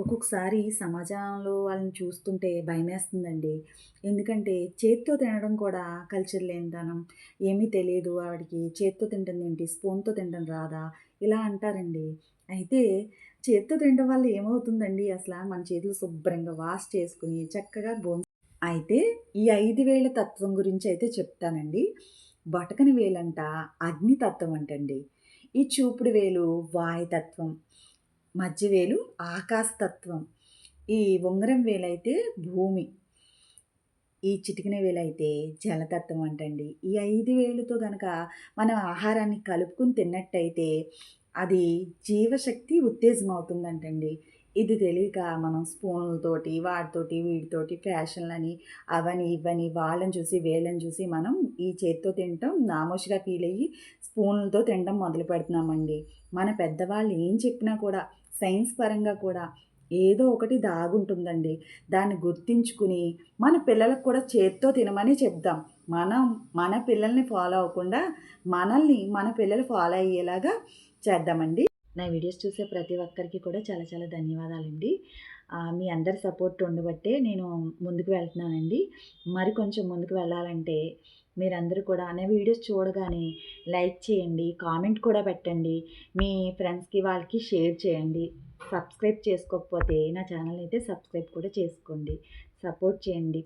ఒక్కొక్కసారి సమాజంలో వాళ్ళని చూస్తుంటే భయమేస్తుందండి. ఎందుకంటే చేత్తో తినడం కూడా కల్చర్ లేనిదనం ఏమీ తెలియదు ఆవిడకి చేత్తో తింటుందేంటి? స్పూన్‌తో తినడం రాదా? ఇలా అంటారండి. అయితే చేత్తో తినడం వల్ల ఏమవుతుందండి అసలు మన చేతులు శుభ్రంగా వాష్ చేసుకుని చక్కగా భోం అయితే ఈ ఐదు వేల తత్వం గురించి అయితే చెప్తానండి. బొటకని వేలంట అగ్నితత్వం అంటండి. ఈ చూపుడు వేలు వాయుతత్వం. మధ్య వేలు ఆకాశతత్వం. ఈ ఉంగరం వేలైతే భూమి. ఈ చిటికిన వేలైతే జలతత్వం అంటండి. ఈ ఐదు వేలుతో కనుక మనం ఆహారాన్ని కలుపుకొని తిన్నట్టయితే అది జీవశక్తి ఉత్తేజమవుతుందంటండి. ఇది తెలియక మనం స్పూన్‌లతోటి, వాటితోటి, వీటితోటి ఫ్యాషన్‌లని అవని, ఇవని వాళ్ళని చూసి, వేలని చూసి మనం ఈ చేత్తో తినటం ఫీల్ అయ్యి స్పూన్‌లతో తినడం మొదలు పెడుతున్నామండి. మన పెద్దవాళ్ళు ఏం చెప్పినా కూడా సైన్స్ పరంగా కూడా ఏదో ఒకటి దాగుంటుందండి. దాన్ని గుర్తించుకుని మన పిల్లలకు కూడా చేత్తో తినమని చెప్దాం. మనం మన పిల్లల్ని ఫాలో అవ్వకుండా మనల్ని మన పిల్లలు ఫాలో అయ్యేలాగా చేద్దామండి. నా వీడియోస్ చూసే ప్రతి ఒక్కరికి కూడా చాలా చాలా ధన్యవాదాలండి. మీ అందరి సపోర్ట్ ఉండబట్టే నేను ముందుకు వెళ్తున్నానండి. మరి కొంచెం ముందుకు వెళ్ళాలంటే మీరందరూ కూడా నా వీడియోస్ చూడగానే లైక్ చేయండి. కామెంట్ కూడా పెట్టండి. మీ ఫ్రెండ్స్‌కి వాళ్ళకి షేర్ చేయండి. సబ్స్క్రైబ్ చేసుకోకపోతే నా ఛానల్ అయితే సబ్స్క్రైబ్ కూడా చేసుకోండి. సపోర్ట్ చేయండి.